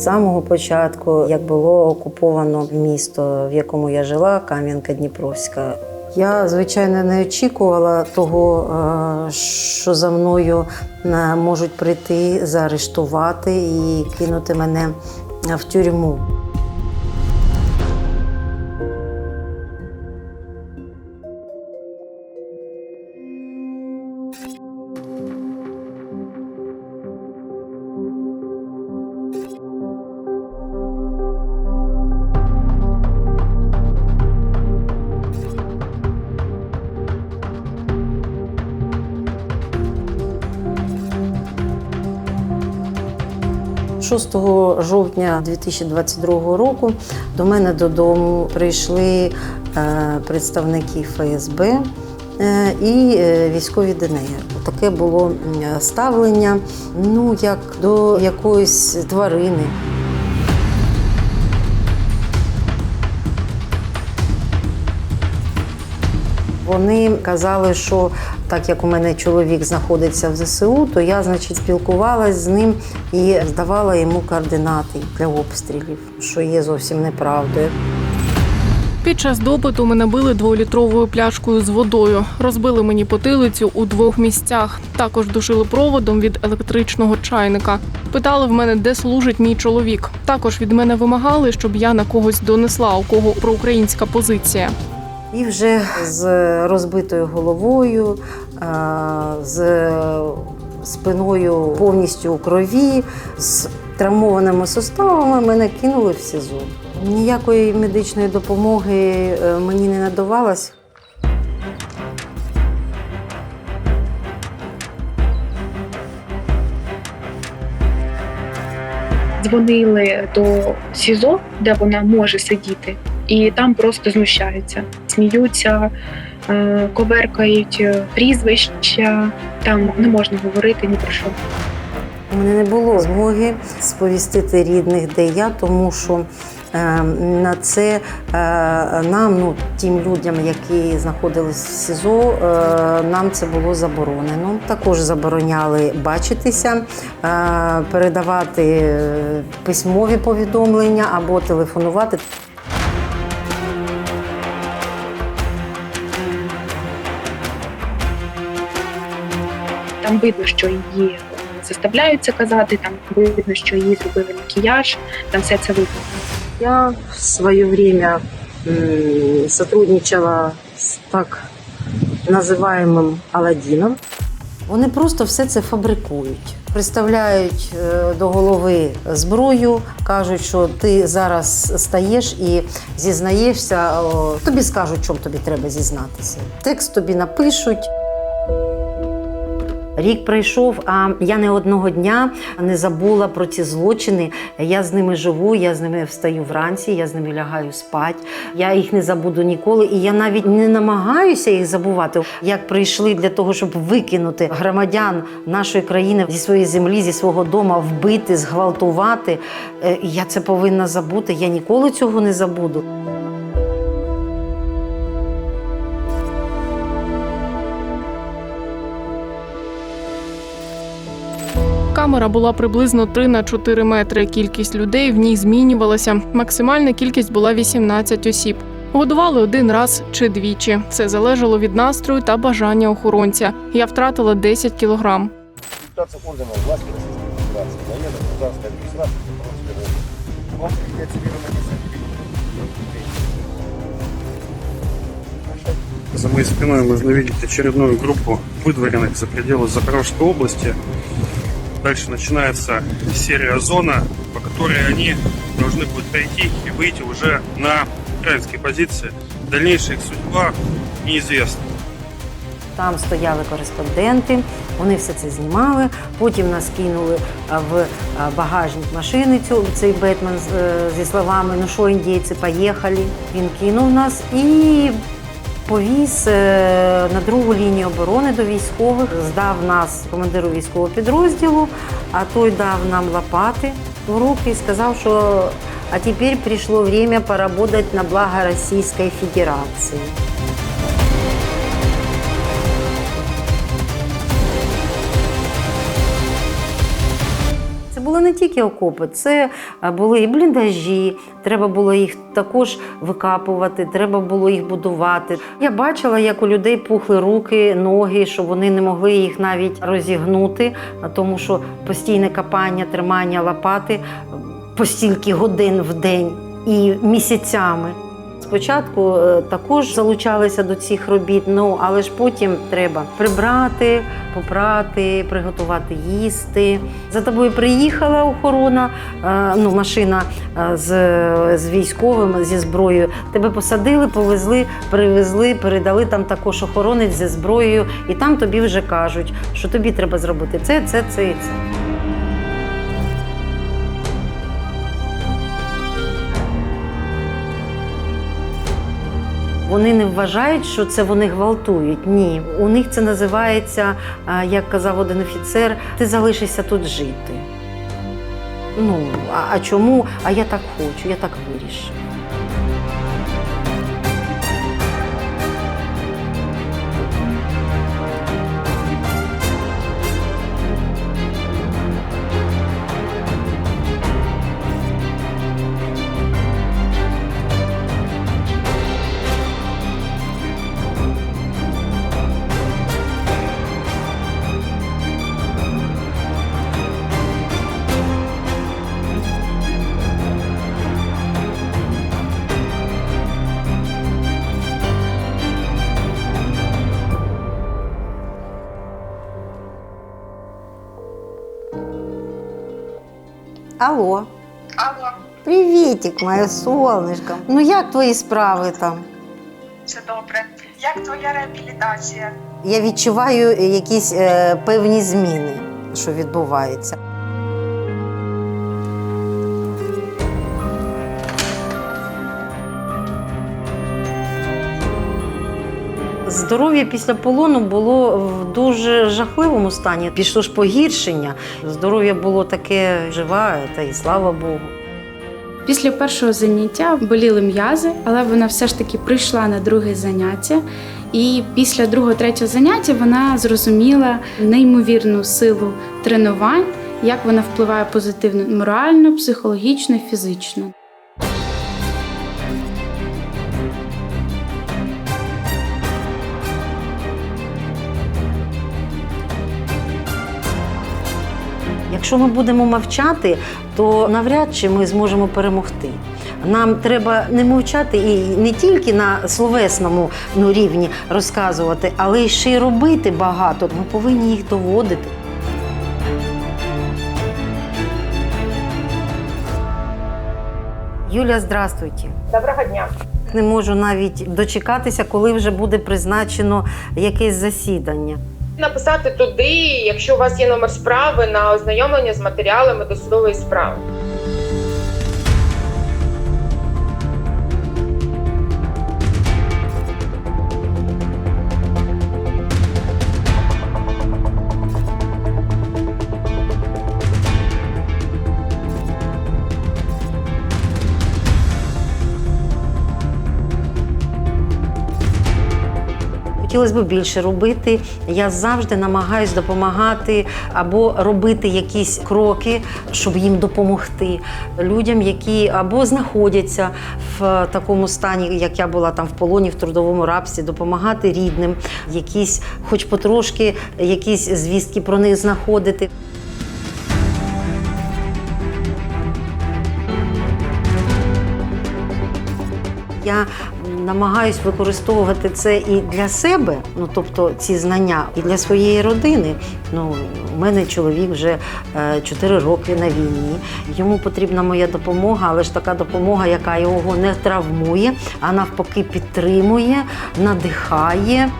З самого початку, як було окуповано місто, в якому я жила, Кам'янка Дніпровська. Я, звичайно, не очікувала того, е, що за мною е, можуть прийти, заарештувати і кинути мене в тюрму. – 6 жовтня 2022 року до мене додому прийшли е, представники ФСБ е, і е, військові ДНР. Таке було ставлення, ну як до якоїсь тварини. Вони казали, що так як у мене чоловік знаходиться в ЗСУ, то я, значить, спілкувалась з ним і здавала йому координати для обстрілів, що є зовсім неправдою. Під час допиту мене били дволітровою пляшкою з водою, розбили мені потилицю у двох місцях. Також душили проводом від електричного чайника. Питали в мене, де служить мій чоловік. Також від мене вимагали, щоб я на когось донесла, у кого проукраїнська позиція. І вже з розбитою головою, з спиною повністю у крові, з травмованими суставами мене кинули в СІЗО. Ніякої медичної допомоги е, мені не надавалось. Дзвонили до СІЗО, де вона може сидіти, і там просто знущаються, сміються, е, коверкають е, прізвища. Там не можна говорити ні про що. У мене не було змоги сповістити рідних, де я, тому що на це е, нам, ну тим людям, які знаходились в СІЗО, е, нам це було заборонено. Також забороняли бачитися, е, передавати е, письмові повідомлення або телефонувати. Там видно, що її заставляють це казати. Там видно, що її зробили макіяж. Там все це видно. Я в свое время сотрудничала з так називаємим Аладдіном. Вони просто все це фабрикують. Приставляють е, до голови зброю, кажуть, що ти зараз стаєш і зізнаєшся. Тобі скажуть, чому тобі треба зізнатися. Текст тобі напишуть. Рік пройшов, а я не одного дня не забула про ці злочини. Я з ними живу, я з ними встаю вранці, я з ними лягаю спать. Я їх не забуду ніколи. І я навіть не намагаюся їх забувати. Як прийшли для того, щоб викинути громадян нашої країни зі своєї землі, зі свого дому, вбити, зґвалтувати. е, Я це повинна забути. Я ніколи цього не забуду. Камера була приблизно 3 на 4 метри. Кількість людей в ній змінювалася. Максимальна кількість була 18 осіб. Годували один раз чи двічі. Це залежало від настрою та бажання охоронця. Я втратила 10 кілограм. Депутация органов власти Российской Федерации, военная гражданская администрация, Вам инициировано За моей спиной можно видеть очередную группу выдворенных за пределы Запорожской области. Дальше начинается серия зона, по которой они должны будут пройти и выйти уже на украинские позиции. Дальнейшая их судьба неизвестна. Там стояли кореспонденти, вони все це знімали. Потім нас кинули в багажник машини цю, цей Бетмен е, зі словами Ну що, індійці, поїхали. Він кинув нас і повіз е, на другу лінію оборони до військових, здав нас командиру військового підрозділу, а той дав нам лопати в руки і сказав, що а тепер прийшло время поработать на благо Російської Федерації. Це були не тільки окопи, це е, були і бліндажі. Треба було їх також викапувати, треба було їх будувати. Я бачила, як у людей пухли руки, ноги, що вони не могли їх навіть розігнути, тому що постійне капання, тримання лопати е, по стільки годин в день і місяцями. Спочатку е, також залучалися до цих робіт, ну але ж потім треба прибрати, попрати, приготувати їсти. За тобою приїхала охорона, е, ну машина е, з, з військовим зі зброєю. Тебе посадили, повезли, привезли, передали там також охоронець зі зброєю, і там тобі вже кажуть, що тобі треба зробити це, це, це і це. Вони не вважають, що це вони гвалтують. Ні, у них це називається, як казав один офіцер, ти залишишся тут жити. Ну, а, а чому? А я так хочу, я так вирішив. Алло. Алло, Привітик, моє сонечко. Ну як твої справи там? все добре. Як твоя реабілітація? Я відчуваю якісь е, певні зміни, що відбуваються. Здоров'я після полону було в дуже жахливому стані. Пішло ж погіршення. Здоров'я було таке живе, та і слава Богу. Після першого заняття боліли м'язи, але вона все ж таки прийшла на друге заняття. І після другого, третього заняття вона зрозуміла неймовірну силу тренувань, як вона впливає позитивно морально, психологічно, фізично. Якщо ми будемо мовчати, то навряд чи ми зможемо перемогти. Нам треба не мовчати і не тільки на словесному ну, рівні розказувати, але й ще й робити багато. Ми повинні їх доводити. Юля, здравствуйте. Доброго дня. Не можу навіть дочекатися, коли вже буде призначено якесь засідання. Написати туди, якщо у вас є номер справи на ознайомлення з матеріалами досудової справи. Хотілося б більше робити. Я завжди намагаюсь допомагати або робити якісь кроки, щоб їм допомогти людям, які або знаходяться в такому стані, як я була там в полоні, в трудовому рабстві, допомагати рідним, якісь, хоч потрошки, якісь звістки про них знаходити. Я намагаюсь використовувати це і для себе, ну тобто ці знання, і для своєї родини. Ну, у мене чоловік вже 4 роки на війні. Йому потрібна моя допомога, але ж така допомога, яка його не травмує, а навпаки підтримує, надихає.